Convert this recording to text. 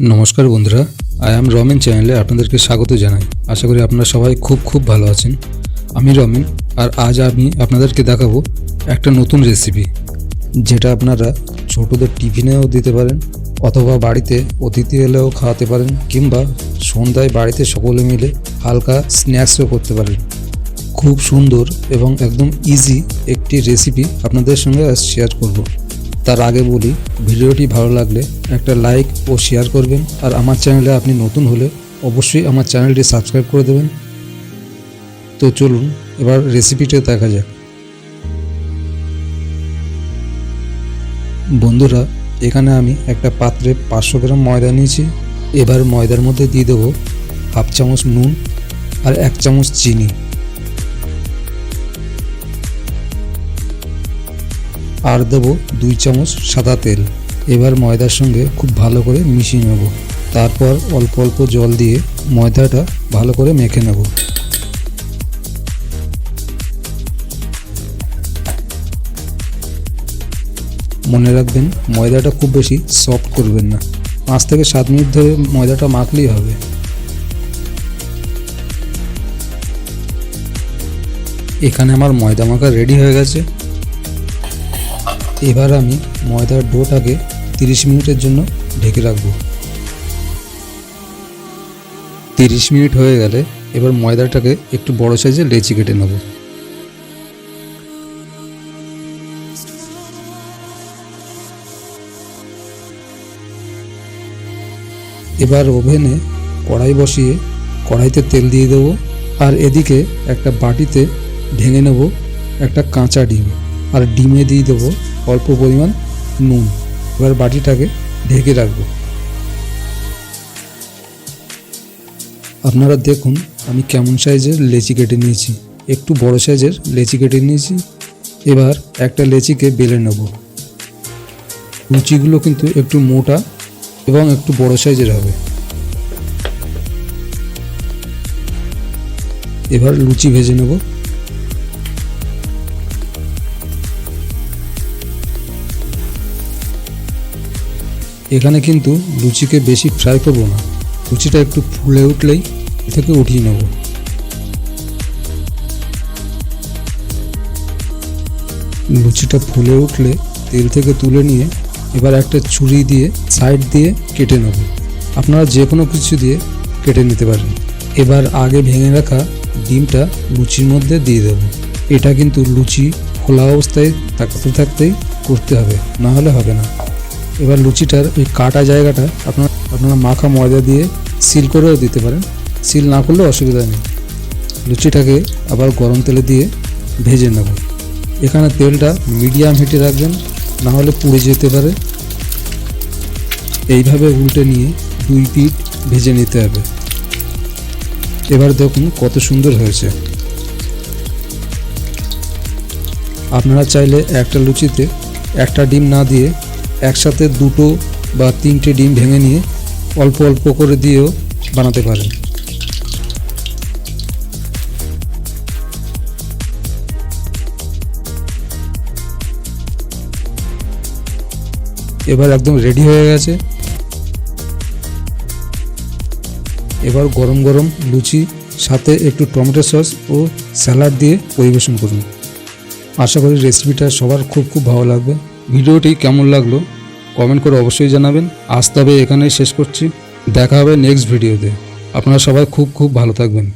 নমস্কার বন্ধুরা I am Ramen চ্যানেলে আপনাদেরকে স্বাগত জানাই। আশা করি আপনারা সবাই খুব খুব ভালো আছেন। আমি রমেন, আর আজ আমি আপনাদেরকে দেখাবো একটা নতুন রেসিপি যেটা আপনারা ছোটদের টিফিনেও দিতে পারেন, অথবা বাড়িতে অতিথি এলেও খাওয়াতে পারেন, কিংবা সন্ধ্যায় বাড়িতে সকলে মিলে হালকা স্ন্যাক্সও করতে পারেন। খুব সুন্দর এবং একদম ইজি একটি রেসিপি আপনাদের সঙ্গে শেয়ার করব। তার আগে বলি, ভিডিওটি ভালো লাগলে একটা লাইক ও শেয়ার করবেন। আর আমার চ্যানেলে আপনি নতুন হলে অবশ্যই আমার চ্যানেলটি সাবস্ক্রাইব করে দেবেন। তো চলুন, এবার রেসিপিটা দেখা যাক। বন্ধুরা, এখানে আমি একটা পাত্রে পাঁচশো গ্রাম ময়দা নিয়েছি। এবার ময়দার মধ্যে দিয়ে দেবো হাফ চামচ নুন আর এক চামচ চিনি। আর দেবো দুই চামচ সাদা তেল। এবার ময়দার সঙ্গে খুব ভালো করে মিশিয়ে নেব। তারপর অল্প অল্প জল দিয়ে ময়দাটা ভালো করে মেখে নেব। মনে রাখবেন, ময়দাটা খুব বেশি সফট করবেন না। পাঁচ থেকে সাত মিনিট ধরে ময়দাটা মাখলেই হবে। এখানে আমার ময়দা মাখা রেডি হয়ে গেছে। এবার আমি ময়দার ডোটাকে তিরিশ মিনিটের জন্য ঢেকে রাখব। তিরিশ মিনিট হয়ে গেলে এবার ময়দাটাকে একটু বড় সাইজে লেচি কেটে নেব। এবার ওভেনে কড়াই বসিয়ে কড়াইতে তেল দিয়ে দেবো আর এদিকে একটা বাটিতে ভেঙে নেব একটা কাঁচা ডিম। আর ডিমে দিয়ে দেবো অল্প পরিমাণ নুন। এবার বাটিটাকে ঢেকে রাখব। আপনারা দেখুন আমি কেমন সাইজের লেচি কেটে নিয়েছি। একটু বড় সাইজের লেচি কেটে নিয়েছি। এবার একটা লেচিকে বেলে নেব। লুচিগুলো কিন্তু একটু মোটা এবং একটু বড় সাইজের হবে। এবার লুচি ভেজে নেব। এখানে কিন্তু লুচিকে বেশি ফ্রাই করব না। লুচিটা একটু ফুলে উঠলেই থেকে উঠিয়ে নেব। লুচিটা ফুলে উঠলে তেল থেকে তুলে নিয়ে এবার একটা ছুরি দিয়ে সাইড দিয়ে কেটে নেব। আপনারা যে কোনো কিছু দিয়ে কেটে নিতে পারেন। এবার আগে ভেঙে রাখা ডিমটা লুচির মধ্যে দিয়ে দেব। এটা কিন্তু লুচি খোলা অবস্থায় থাকতে থাকতেই করতে হবে না হলে হবে না। এবার লুচিটার ওই কাটা জায়গাটা আপনার আপনারা মাখা ময়দা দিয়ে সিল করেও দিতে পারেন। সিল না করলে অসুবিধা নেই। লুচিটাকে আবার গরম তেলে দিয়ে ভেজে নেব। এখানে তেলটা মিডিয়াম হিটে রাখবেন, না হলে পুড়ে যেতে পারে। এইভাবে উল্টে নিয়ে দুই পিঠ ভেজে নিতে হবে। এবার দেখুন কত সুন্দর হয়েছে। আপনারা চাইলে একটা লুচিতে একটা ডিম না দিয়ে একসাথে দুটো বা তিনটে ডিম ভেঙে নিয়ে অল্প অল্প করে দিয়েও বানাতে পারেন। এবার একদম রেডি হয়ে গেছে। এবার গরম গরম লুচি, সাথে একটু টমেটো সস ও স্যালাড দিয়ে পরিবেশন করুন। আশা করি রেসিপিটা সবার খুব খুব ভালো লাগবে। ভিডিওটি কেমন লাগল কমেন্ট করে অবশ্যই জানাবেন। আজ তবে এখানেই শেষ করছি। দেখা হবে নেক্সট ভিডিওতে আপনারা সবাই খুব খুব ভালো থাকবেন।